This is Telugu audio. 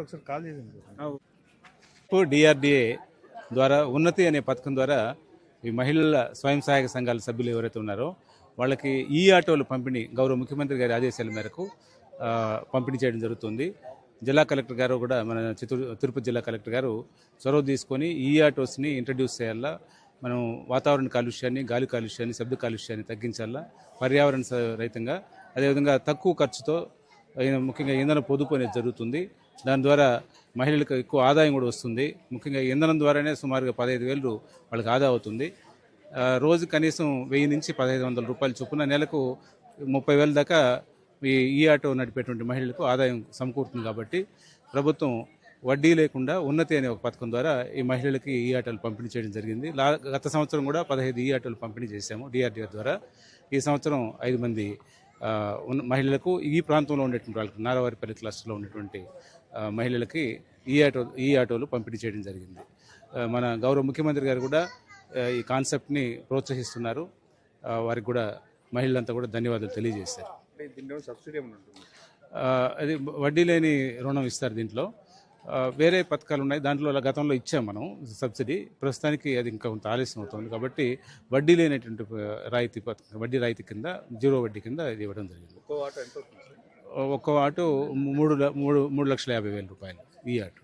ఒకసారి కాల్ చేసింది ఇప్పుడు డిఆర్డిఏ ద్వారా ఉన్నతి అనే పథకం ద్వారా ఈ మహిళల స్వయం సహాయక సంఘాల సభ్యులు ఎవరైతే ఉన్నారో వాళ్ళకి ఈ ఆటోలు పంపిణీ గౌరవ ముఖ్యమంత్రి గారి ఆదేశాల మేరకు పంపిణీ చేయడం జరుగుతుంది. జిల్లా కలెక్టర్ గారు కూడా మన చిత్తూరు తిరుపతి జిల్లా కలెక్టర్ గారు చొరవ తీసుకొని ఈ ఆటోస్ని ఇంట్రడ్యూస్ చేయాలా మనం వాతావరణ కాలుష్యాన్ని గాలి కాలుష్యాన్ని శబ్ద కాలుష్యాన్ని తగ్గించాలా? పర్యావరణ రహితంగా. అదేవిధంగా తక్కువ ఖర్చుతో ముఖ్యంగా ఇంధన పొదుపు అనేది జరుగుతుంది. దాని ద్వారా మహిళలకు ఎక్కువ ఆదాయం కూడా వస్తుంది. ముఖ్యంగా ఇంధనం ద్వారానే సుమారుగా పదహైదు వేలు వాళ్ళకి ఆదా అవుతుంది. రోజు కనీసం వెయ్యి నుంచి పదహైదు వందల రూపాయలు చొప్పున నెలకు ముప్పై వేల దాకా ఈ ఈ ఆటో నడిపేటువంటి మహిళలకు ఆదాయం సమకూరుతుంది కాబట్టి ప్రభుత్వం వడ్డీ లేకుండా ఉన్నతి అనే ఒక పథకం ద్వారా ఈ మహిళలకి ఈ ఆటోలు పంపిణీ చేయడం జరిగింది. గత సంవత్సరం కూడా పదహైదు ఈ ఆటోలు పంపిణీ చేశాము డిఆర్డీఆర్ ద్వారా. ఈ సంవత్సరం ఐదు మంది మహిళలకు ఈ ప్రాంతంలో ఉండేటువంటి వాళ్ళకి నారావారిపల్లి క్లస్టర్లో ఉన్నటువంటి మహిళలకి ఈ ఆటో ఈ ఆటోలు పంపిణీ చేయడం జరిగింది. మన గౌరవ ముఖ్యమంత్రి గారు కూడా ఈ కాన్సెప్ట్ని ప్రోత్సహిస్తున్నారు. వారికి కూడా మహిళలంతా కూడా ధన్యవాదాలు తెలియజేశారు. అది వడ్డీ లేని రుణం ఇస్తారు దీంట్లో. వేరే పథకాలు ఉన్నాయి దాంట్లో గతంలో ఇచ్చాం మనం సబ్సిడీ. ప్రస్తుతానికి అది ఇంకా కొంత ఆలస్యం అవుతుంది కాబట్టి వడ్డీ లేనటువంటి రాయితీ పథకం వడ్డీ రాయితీ కింద జీరో వడ్డీ కింద ఇది ఇవ్వడం జరిగింది. ఒక్కో ఆటో మూడు మూడు మూడు లక్షల యాభై వేల రూపాయలు ఈ ఆటో.